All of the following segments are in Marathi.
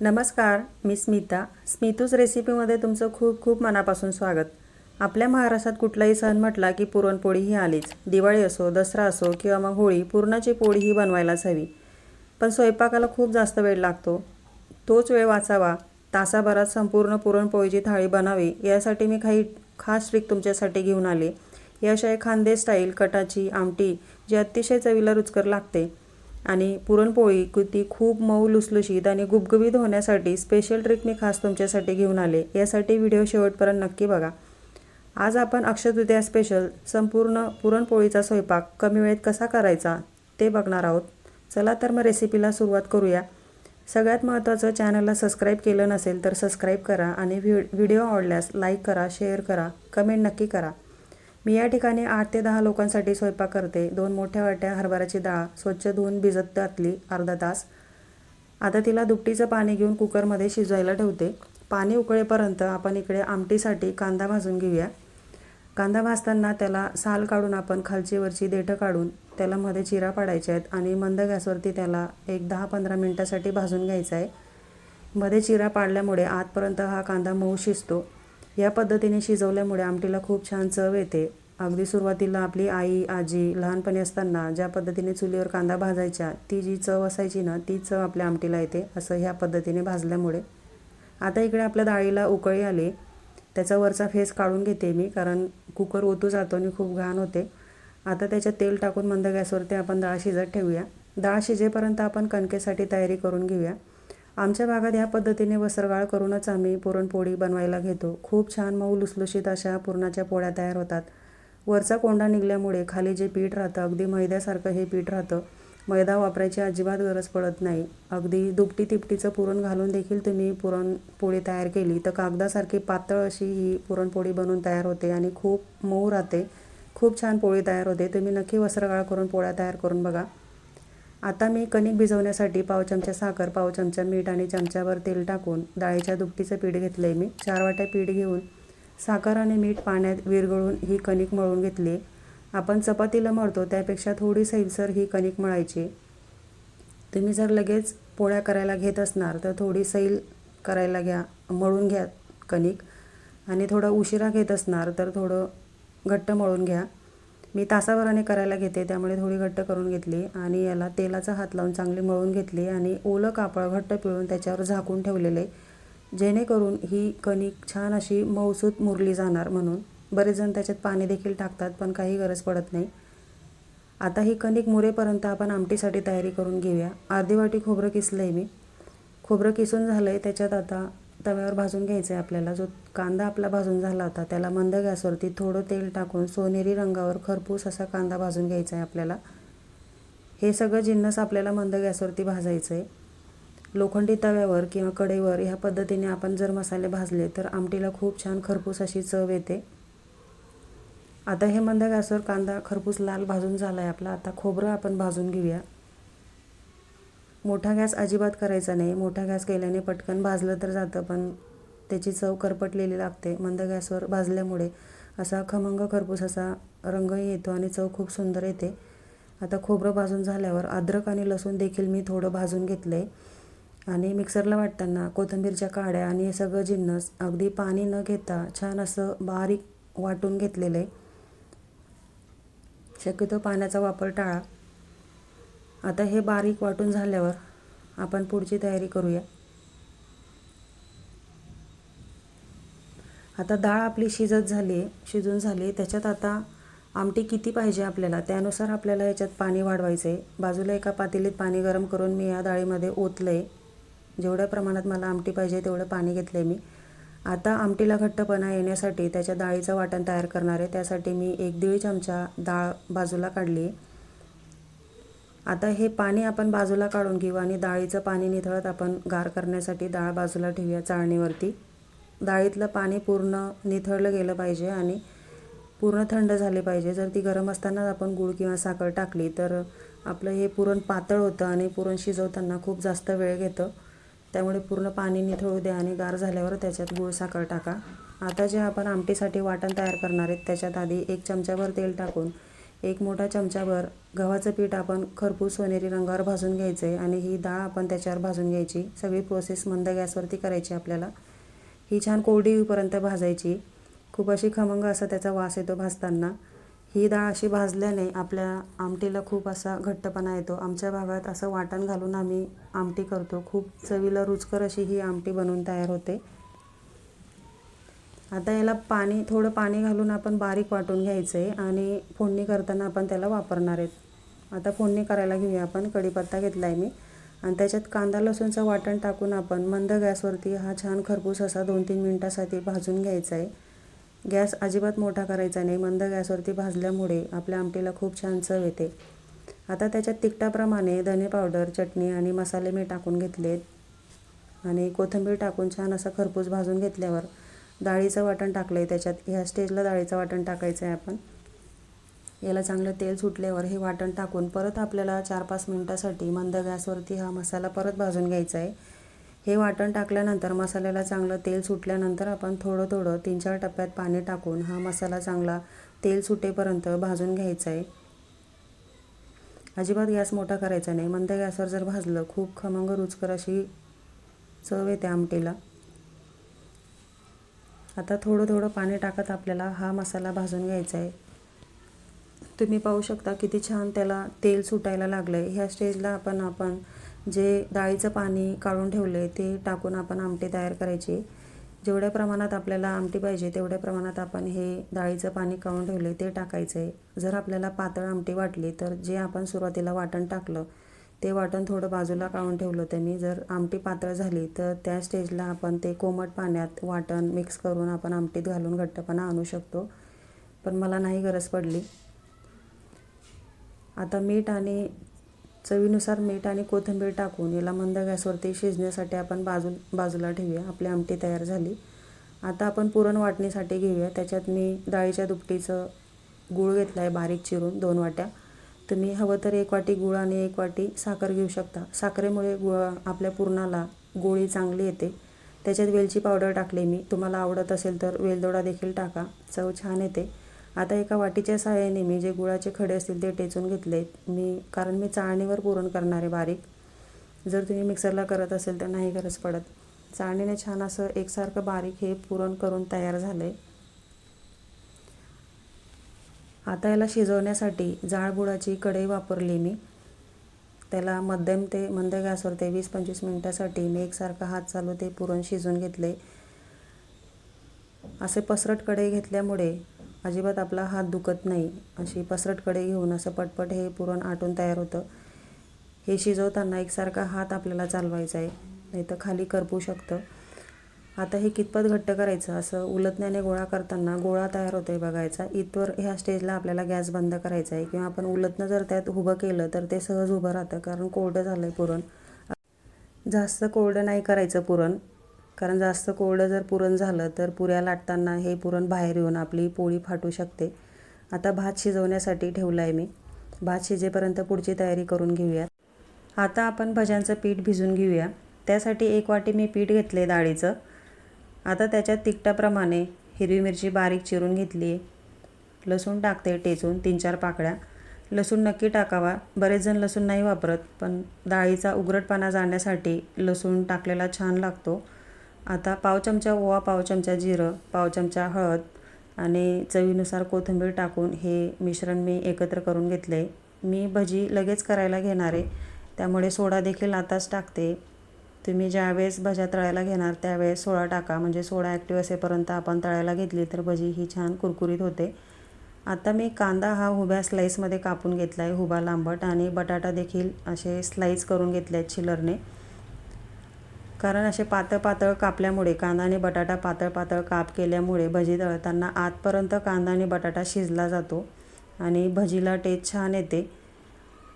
नमस्कार मी स्मिता. स्मितूज रेसिपीमध्ये तुमचं खूप खूप मनापासून स्वागत. आपल्या महाराष्ट्रात कुठलाही सण म्हटला की पुरणपोळी ही आलीच. दिवाळी असो दसरा असो किंवा मग होळी पुरणाची पोळी ही बनवायलाच हवी. पण स्वयंपाकाला खूप जास्त वेळ लागतो. तोच वेळ वाचावा. तासाभरात संपूर्ण पुरणपोळीची थाळी बनावी यासाठी मी काही खास ट्रिक तुमच्यासाठी घेऊन आले. याशिवाय खांदे स्टाईल कटाची आमटी जी अतिशय चवीला रुचकर लागते. आणि पुरणपोळी कृती ती खूप मऊ लुसलुशीत आणि गुबगुबीत होण्यासाठी स्पेशल ट्रिक मी खास तुमच्यासाठी घेऊन आले. यासाठी व्हिडिओ शेवटपर्यंत नक्की बघा. आज आपण अक्षतृतीया स्पेशल संपूर्ण पुरणपोळीचा स्वयंपाक कमी वेळेत कसा करायचा ते बघणार आहोत. चला तर मग रेसिपीला सुरुवात करूया. सगळ्यात महत्त्वाचं चॅनलला सबस्क्राईब केलं नसेल तर सबस्क्राईब करा आणि व्हि व्हिडिओ आवडल्यास लाईक करा शेअर करा कमेंट नक्की करा. मी या ठिकाणी आठ ते दहा लोकांसाठी स्वयंपाक करते. दोन मोठ्या वाट्या हरभऱ्याची डाळ स्वच्छ धुवून भिजत घातली अर्धा तास. आता तिला दुपटीचं पाणी घेऊन कुकरमध्ये शिजवायला ठेवते. पाणी उकळेपर्यंत आपण इकडे आमटीसाठी कांदा भाजून घेऊया. कांदा भाजताना त्याला साल काढून आपण खालची वरची देठं काढून त्याला मध्ये चिरा पाडायच्या आहेत आणि मंद गॅसवरती त्याला एक दहा पंधरा मिनटासाठी भाजून घ्यायचा आहे. मध्ये चिरा पाडल्यामुळे आतपर्यंत हा कांदा मऊ शिजतो. या पद्धतीने शिजवल्यामुळे आमटीला खूप छान चव येते. अगदी सुरुवातीला आपली आई आजी लहानपणी असताना ज्या पद्धतीने चुलीवर कांदा भाजायच्या ती जी चव असायची ना ती चव आपल्या आमटीला येते असं ह्या पद्धतीने भाजल्यामुळे. आता इकडे आपल्या डाळीला उकळी आली त्याचा वरचा फेस काढून घेते मी कारण कुकर ओतू जातो आणि खूप घाण होते. आता त्याच्यात तेल टाकून मंद गॅसवरती आपण डाळ शिजत ठेवूया. डाळ शिजेपर्यंत आपण कणकेसाठी तयारी करून घेऊया. आमच्या भागात ह्या पद्धतीने वसरगाळ करूनच आम्ही पुरणपोळी बनवायला घेतो. खूप छान मऊ लुसलुशीत अशा पुरणाच्या पोळ्या तयार होतात. वरचा कोंडा निघाल्यामुळे खाली जे पीठ राहतं अगदी मैद्यासारखं हे पीठ राहतं. मैदा वापरायची अजिबात गरज पडत नाही. अगदी दुपटी तिपटीचं पुरण घालून देखील तुम्ही पुरणपोळी तयार केली तर कागदासारखी पातळ अशी ही पुरणपोळी बनवून तयार होते आणि खूप मऊ राहते. खूप छान पोळी तयार होते. तुम्ही नक्की वस्त्रगाळ करून पोळ्या तयार करून बघा. आता मी कणिक भिजवण्यासाठी पाव चमचा साखर पाव चमचा मीठ आणि चमच्यावर तेल टाकून डाळीच्या दुपटीचं पीठ घेतलं आहे मी. चार वाट्या पीठ घेऊन साखर आणि मीठ पाण्यात विरघळून ही कणिक मळून घेतली. आपण चपातीला मळतो त्यापेक्षा थोडी सैलसर ही कणिक मळायची. तुम्ही जर लगेच पोळ्या करायला घेत असणार तर थोडी सैल करायला घ्या मळून घ्या कणिक. आणि थोडं उशिरा घेत असणार तर थोडं घट्ट मळून घ्या. मी तासाभराने करायला घेते त्यामुळे थोडी घट्ट करून घेतली. आणि याला तेलाचा हात लावून चांगली मळून घेतली. आणि ओलं कापड घट्ट पिळून त्याच्यावर झाकून ठेवलेले. जेणेकरून ही कणिक छान अशी मऊसूत मुरली जाणार म्हणून. बरेच जण त्याच्यात पाणी देखील टाकतात पण काही गरज पडत नाही. आता ही कणिक मुरेपर्यंत आपण आमटीसाठी तयारी करून घेऊया. अर्धी वाटी खोबरं किसलं आहे मी. खोबरं किसून झालं आहे त्याच्यात आता तव्यावर भाजून घ्यायचं आहे आपल्याला. जो कांदा आपला भाजून झाला होता त्याला मंद गॅसवरती थोडं तेल टाकून सोनेरी रंगावर खरपूस असा कांदा भाजून घ्यायचा आहे आपल्याला. हे सगळं जिन्नस आपल्याला मंद गॅसवरती भाजायचं आहे लोखंडी तव्यावर किंवा कढईवर ह्या पद्धतीने आपण जर मसाले भाजले तर आमटीला खूप छान खरपूस अशी चव येते. आता हे मंद गॅसवर कांदा खरपूस लाल भाजून झाला आहे आपला. आता खोबरं आपण भाजून घेऊया. मोठा गॅस अजिबात करायचा नाही. मोठा गॅस केल्याने पटकन भाजलं तर जातं पण त्याची चव करपटलेली लागते मंद गॅसवर भाजल्यामुळे. असा खमंग खरपूस असा रंगही येतो आणि चव खूप सुंदर येते. आता खोबरं भाजून झाल्यावर अद्रक आणि लसूण देखील मी थोडं भाजून घेतलं आहे आणि मिक्सरला वाटताना कोथिंबीरच्या काड्या आणि हे सगळं जिन्नस अगदी पाणी न घेता छान असं बारीक वाटून घेतलेलं. आहे शक्यतो पाण्याचा वापर टाळा. आता हे बारीक वाटून झाल्यावर आपण पुढची तयारी करूया. आता डाळ आपली शिजत झाली आहे शिजून झाली. त्याच्यात आता आमटी किती पाहिजे आपल्याला? त्यानुसार आपल्याला याच्यात पाणी वाढवायचं आहे बाजूला एका पातेलीत पाणी गरम करून मी या डाळीमध्ये ओतलं आहे जेवढ्या प्रमाणात मला आमटी पाहिजे तेवढं पाणी घेतलं आहे मी. आता आमटीला घट्टपणा येण्यासाठी त्याच्या डाळीचं वाटण तयार करणार आहे. त्यासाठी मी एक दीड चमचा डाळ बाजूला काढली आहे. आता हे पाणी आपण बाजूला काढून घेऊ आणि डाळीचं पाणी निथळत आपण गार करण्यासाठी डाळ बाजूला ठेवूया चाळणीवरती. डाळीतलं पाणी पूर्ण निथळलं गेलं पाहिजे आणि पूर्ण थंड झाले पाहिजे. जर ती गरम असतानाच आपण गूळ किंवा साखर टाकली तर आपलं हे पुरण पातळ होतं आणि पुरण शिजवताना खूप जास्त वेळ घेतं. त्यामुळे पूर्ण पाणी निथळू द्या आणि गार झाल्यावर त्याच्यात गूळ साखर टाका. आता जे आपण आमटीसाठी वाटण तयार करणार आहेत त्याच्यात आधी एक चमच्याभर तेल टाकून एक मोठा चमच्याभर गव्हाचं पीठ आपण खरपूस सोनेरी रंगावर भाजून घ्यायचं आहे आणि ही डाळ आपण त्याच्यावर भाजून घ्यायची. सगळी प्रोसेस मंद गॅसवरती करायची आपल्याला. ही छान कोरडी होईपर्यंत भाजायची. खूप अशी खमंग असा त्याचा वास येतो भाजताना. ही डाळ अशी भाजल्याने आपल्या आमटीला खूप असा घट्टपणा येतो. आमच्या भागात असं वाटण घालून आम्ही आमटी करतो. खूप चवीला रुचकर अशी ही आमटी बनवून तयार होते. आता याला पाणी थोडं पाणी घालून आपण बारीक वाटून घ्यायचं आहे आणि फोडणी करताना आपण त्याला वापरणार आहेत. आता फोडणी करायला घेऊया आपण. कढीपत्ता घेतला आहे मी. आणि त्याच्यात कांदा लसूणचं वाटण टाकून आपण मंद गॅसवरती हा छान खरपूस असा दोन तीन मिनटासाठी भाजून घ्यायचा आहे. गॅस अजिबात मोठा करायचा नाही. मंद गॅसवरती भाजल्यामुळे आपल्या आमटीला खूप छान चव येते. आता त्याच्यात तिखटाप्रमाणे धने पावडर चटणी आणि मसाले मी टाकून घेतलेत आणि कोथिंबीर टाकून छान असं खरपूस भाजून घेतल्यावर डाळीचं वाटण टाकलं आहे त्याच्यात. ह्या स्टेजला डाळीचं वाटण टाकायचं आहे आपण. याला चांगलं तेल सुटल्यावर हे वाटण टाकून परत आपल्याला चार पाच मिनटासाठी मंद गॅसवरती हा मसाला परत भाजून घ्यायचा आहे हे वाटण टाकल्यानंतर मसाल्याला चांगलं तेल सुटल्यानंतर आपण थोडं थोडं तीन चार टप्प्यात पाणी टाकून हा मसाला चांगला तेल सुटेपर्यंत भाजून घ्यायचा आहे. अजिबात गॅस मोठा करायचा नाही. मंद गॅसवर जर भाजलं खूप खमंग रुचकर अशी चव येते आमटीला. आता थोडं थोडं पाणी टाकत आपल्याला हा मसाला भाजून घ्यायचा आहे. तुम्ही पाहू शकता किती छान त्याला तेल सुटायला लागलं आहे ह्या स्टेजला आपण आपण जे डाळीचं पाणी काढून ठेवले ते टाकून आपण आमटी तयार करायची. जेवढ्या प्रमाणात आपल्याला आमटी पाहिजे तेवढ्या प्रमाणात आपण हे डाळीचं पाणी काढून ठेवले ते टाकायचं आहे जर आपल्याला पातळ आमटी वाटली तर जे आपण सुरुवातीला वाटण टाकलं ते वाटण थोडं बाजूला काढून ठेवलं होतं मी जर आमटी पातळ झाली तर त्या स्टेजला आपण ते कोमट पाण्यात वाटण मिक्स करून आपण आमटीत घालून घट्टपणा आणू शकतो. पण मला नाही गरज पडली. आता मीठ आणि चवीनुसार मीठ आणि कोथिंबीर टाकून याला मंद गॅसवरती शिजण्यासाठी आपण बाजू बाजूला ठेवूया. आपली आमटी तयार झाली. आता आपण पुरण वाटणीसाठी घेऊया. त्याच्यात मी डाळीच्या दुपटीचं गूळ घेतला आहे बारीक चिरून दोन वाट्या. तुम्ही हवं तर एक वाटी गुळ आणि एक वाटी साखर घेऊ शकता. साखरेमुळे गुळ आपल्या पुरणाला गोळी चांगली येते. त्याच्यात वेलची पावडर टाकली मी. तुम्हाला आवडत असेल तर वेलदोडा देखील टाका. चव छान येते. आता एका वाटीच्या सहाय्याने मी जे गुळाचे खडे असतील ते टेचून घेतले. मी कारण मी चाळणीवर पुरण करणार आहे बारीक. जर तुम्ही मिक्सरला करत असेल तर नाही गरज पडत. चाळणीने छान असं एकसारखं बारीक हे पुरण करून तयार झालं. आहे आता याला शिजवण्यासाठी जाळ गुळाची कढई वापरली मी. त्याला मध्यम ते मंद गॅसवर ते वीस पंचवीस मिनटासाठी मी एकसारखा हात चालू ते पुरण शिजवून घेतले. असे पसरट कढई घेतल्यामुळे अजिबात आपला हात दुखत नाही. अशी पसरटकडे घेऊन असं पटपट हे पुरण आटून तयार होतं. हे शिजवताना एकसारखा हात आपल्याला चालवायचा आहे. नाही तर खाली करपू शकतं. आता हे कितपत घट्ट करायचं? असं उलटण्याने गोळा करताना गोळा तयार होतो आहे बघायचा. इथवर ह्या स्टेजला आपल्याला गॅस बंद करायचा आहे. किंवा आपण उलटणं जर त्यात उभं केलं तर ते सहज उभं राहतं. कारण कोरडं झालं आहे पुरण. जास्त कोरडं नाही करायचं पुरण. कारण जास्त कोरडं जर पुरण झालं तर पुऱ्या लाटताना हे पुरण बाहेर येऊन आपली पोळी फाटू शकते. आता भात शिजवण्यासाठी ठेवलं आहे मी. भात शिजेपर्यंत पुढची तयारी करून घेऊयात. आता आपण भज्यांचं पीठ भिजून घेऊया. त्यासाठी एक वाटी मी पीठ घेतले डाळीचं. आता त्याच्यात तिखटाप्रमाणे हिरवी मिरची बारीक चिरून घेतली. आहे लसूण टाकते टेचून तीन चार पाकळ्या. लसूण नक्की टाकावा. बरेच जण लसूण नाही वापरत पण डाळीचा उघरटपणा जाण्यासाठी लसूण टाकलेला छान लागतो. आता पाव चमचा ओवा पाव चमचा जिरं पाव चमचा हळद आणि चवीनुसार कोथिंबीर टाकून हे मिश्रण मी एकत्र करून घेतलं. आहे मी भजी लगेच करायला घेणार आहे. त्यामुळे सोडा देखील आताच टाकते. तुम्ही ज्यावेळेस भज्या तळायला घेणार त्यावेळेस सोडा टाका. म्हणजे सोडा ॲक्टिव्ह असेपर्यंत आपण तळायला घेतली तर भजी ही छान कुरकुरीत होते. आता मी कांदा हा उभ्या स्लाईसमध्ये कापून घेतला आहे उभा लांबट. आणि बटाटा देखील असे स्लाईस करून घेतले आहेत चिलरने कारण असे पातळ पातळ कापल्यामुळे कांदा आणि बटाटा पातळ पातळ काप केल्यामुळे भजी तळताना आतपर्यंत कांदा आणि बटाटा शिजला जातो आणि भजीला टेस्ट छान येते.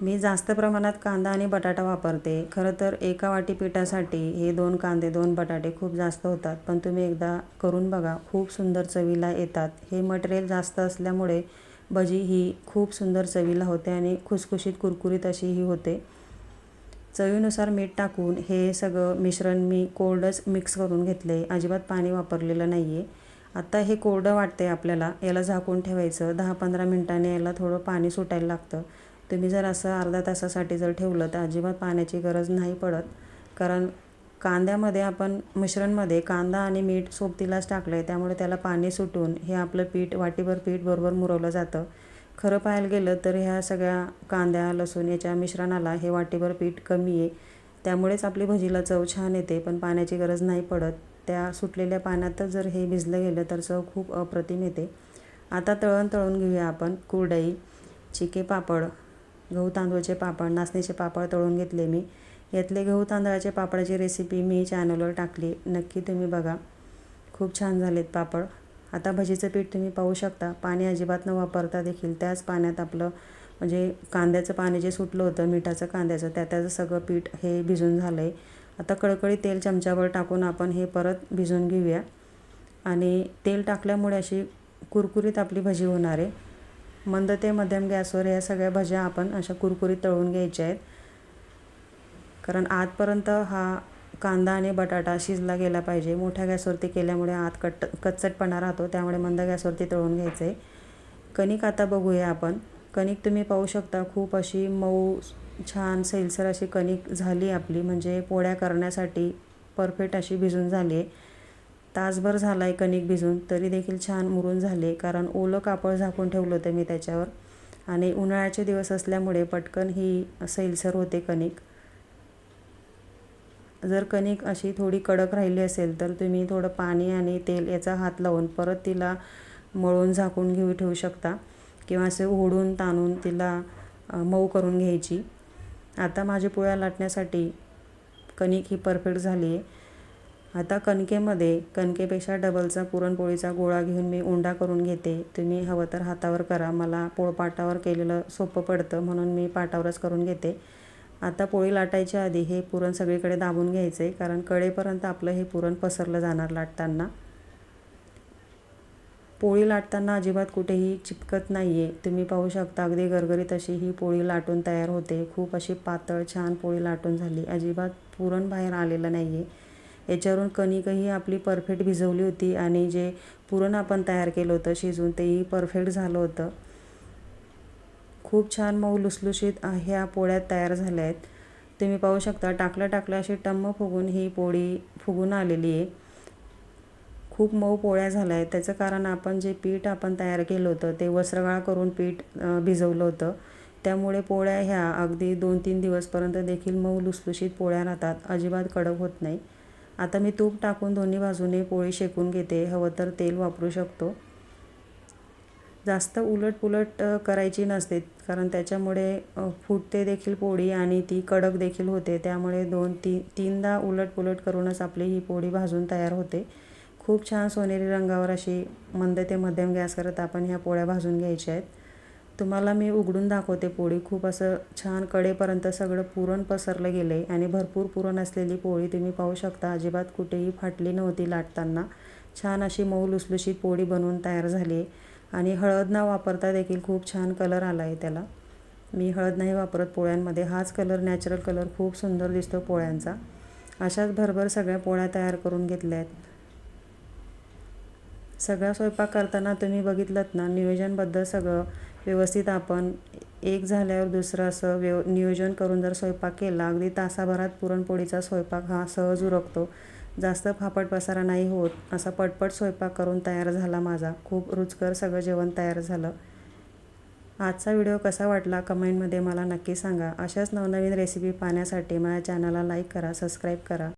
मी जास्त प्रमाणात कांदा आणि बटाटा वापरते. खरं तर एका वाटी पिठासाठी हे दोन कांदे दोन बटाटे खूप जास्त होतात. पण तुम्ही एकदा करून बघा खूप सुंदर चवीला येतात. हे मटेरियल जास्त असल्यामुळे भजी ही खूप सुंदर चवीला होते आणि खुसखुशीत कुरकुरीत अशी ही होते. चवीनुसार मीठ टाकून हे सगळं मिश्रण मी कोल्डच मिक्स करून घेतले अजिबात पाणी वापरलेलं नाही आहे आता हे कोरडं वाटते आपल्याला. याला झाकून ठेवायचं. दहा पंधरा मिनटांनी याला थोडं पाणी सुटायला लागतं. तुम्ही जर असं अर्धा तासासाठी जर ठेवलं तर अजिबात पाण्याची गरज नाही पडत. कारण कांद्यामध्ये आपण मिश्रणमध्ये कांदा आणि मीठ सोबतीलाच टाकलं आहे त्यामुळे त्याला पाणी सुटून हे आपलं पीठ वाटीभर पीठ बरोबर मुरवलं जातं. खरं पाहायला गेलं तर ह्या सगळ्या कांद्या लसूण याच्या मिश्रणाला हे वाटीभर पीठ कमी आहे. त्यामुळेच आपली भजीला चव छान येते पण पाण्याची गरज नाही पडत. त्या सुटलेल्या पाण्यातच जर हे भिजलं गेलं तर चव खूप अप्रतिम येते. आता तळण तळून घेऊया आपण. कुरडई चिके पापड गहू तांदूळचे पापड नाचणीचे पापड तळून घेतले मी. यातले गहू तांदळाचे पापडाची रेसिपी मी चॅनलवर टाकली. नक्की तुम्ही बघा. खूप छान झालेत पापड. आता भजीचं पीठ तुम्ही पाहू शकता. पाणी अजिबात न वापरता देखील त्याच पाण्यात आपलं म्हणजे कांद्याचं पाणी जे सुटलं होतं मिठाचं कांद्याचं त्या त्याचं सगळं पीठ हे भिजून झालं आहे आता कळकळी तेल चमच्यावर टाकून आपण हे परत भिजून घेऊया. आणि तेल टाकल्यामुळे अशी कुरकुरीत आपली भजी होणार आहे. मंद ते मध्यम गॅसवर या सगळ्या भज्या आपण अशा कुरकुरीत तळून घ्यायच्या आहेत. कारण आजपर्यंत हा कांदा आणि बटाटा शिजला गेला पाहिजे. मोठ्या गॅसवरती केल्यामुळे आत कट कच्चटपणा राहतो त्यामुळे मंद गॅसवरती तळून घ्यायचं. आहे कणिक आता बघूया आपण. कणिक तुम्ही पाहू शकता खूप अशी मऊ छान सैलसर अशी कणिक झाली आपली. म्हणजे पोळ्या करण्यासाठी परफेक्ट अशी भिजून झाली आहे. तासभर झाला आहे कणिक भिजून तरी देखील छान मुरून झाले कारण ओलं कापड झाकून ठेवलं होतं मी त्याच्यावर. आणि उन्हाळ्याचे दिवस असल्यामुळे पटकन ही सैलसर होते कणिक. जर कणिक अशी थोडी कडक राहिली असेल तर तुम्ही थोडं पाणी आणि तेल याचा हात लावून परत तिला मळून झाकून घेऊ ठेवू शकता. किंवा असे ओढून ताणून तिला मऊ करून घ्यायची. आता माझी पोळ्या लाटण्यासाठी कणिक ही परफेक्ट झाली आहे. आता कणकेमध्ये कणकेपेक्षा डबलचा पुरणपोळीचा गोळा घेऊन मी उंडा करून घेते. तुम्ही हवं तर हातावर करा. मला पोळपाटावर केलेलं सोपं पडतं म्हणून मी पाटावरच करून घेते. आता पोळी लाटायच्या आधी हे पुरण सगळीकडे दाबून घ्यायचं आहे कारण कडेपर्यंत आपलं हे पुरण पसरलं जाणार लाटताना. पोळी लाटताना अजिबात कुठेही चिपकत नाही आहे तुम्ही पाहू शकता अगदी गरगरीत अशी ही पोळी लाटून तयार होते. खूप अशी पातळ छान पोळी लाटून झाली. अजिबात पुरण बाहेर आलेलं नाही आहे याच्यावरून कणिकही आपली परफेक्ट भिजवली होती आणि जे पुरण आपण तयार केलं होतं शिजून तेही परफेक्ट झालं होतं. खूप छान मऊ लुसलुशीत ह्या पोळ्या तयार झाल्या आहेत. तुम्ही पाहू शकता टाकल्या टाकल्या अशी टम्म फुगून ही पोळी फुगून आलेली आहे. खूप मऊ पोळ्या झाल्या आहेत. त्याचं कारण आपण जे पीठ आपण तयार केलं होतं ते वस्त्रगाळ करून पीठ भिजवलं होतं. त्यामुळे पोळ्या ह्या अगदी दोन तीन दिवसपर्यंत देखील मऊ लुसलुशीत पोळ्या राहतात. अजिबात कडक होत नाही. आता मी तूप टाकून दोन्ही बाजूने पोळी शेकून घेते. हवं तर तेल वापरू शकतो. जास्त उलट पुलट करायची नसते. कारण त्याच्यामुळे फुटते देखील पोळी आणि ती कडक देखील होते. त्यामुळे दोन ती तीनदा उलट पुलट करूनच आपली ही पोळी भाजून तयार होते. खूप छान सोनेरी रंगावर अशी मंद ते मध्यम गॅस करत आपण ह्या पोळ्या भाजून घ्यायच्या आहेत. तुम्हाला मी उघडून दाखवते पोळी. खूप असं छान कडेपर्यंत सगळं पुरण पसरलं गेलं आहे आणि भरपूर पुरण असलेली पोळी तुम्ही पाहू शकता. अजिबात कुठेही फाटली नव्हती लाटताना. छान अशी मऊ लुसलुशीत पोळी बनवून तयार झाली आहे आणि हळद न वापरता देखील खूप छान कलर आला आहे त्याला. मी हळद नाही वापरत पोळ्यांमध्ये. हाच कलर नॅचरल कलर खूप सुंदर दिसतो पोळ्यांचा. अशाच भरभर सगळ्या पोळ्या तयार करून घेतल्या आहेत. सगळा स्वयंपाक करताना तुम्ही बघितलं ना नियोजनबद्दल सगळं व्यवस्थित आपण एक झाल्यावर दुसरं असं व्यव नियोजन करून जर स्वयंपाक केला अगदी तासाभरात पुरणपोळीचा स्वयंपाक हा सहज उरकतो. जास्त फापट पसारा नाही होत असा पटपट स्वयंपाक करून तयार झाला माझा. खूप रुचकर सगळं जेवण तयार झालं. आजचा व्हिडिओ कसा वाटला कमेंटमध्ये मला नक्की सांगा. अशाच नवनवीन रेसिपी पाहण्यासाठी माझ्या चॅनलला लाईक करा सबस्क्राईब करा.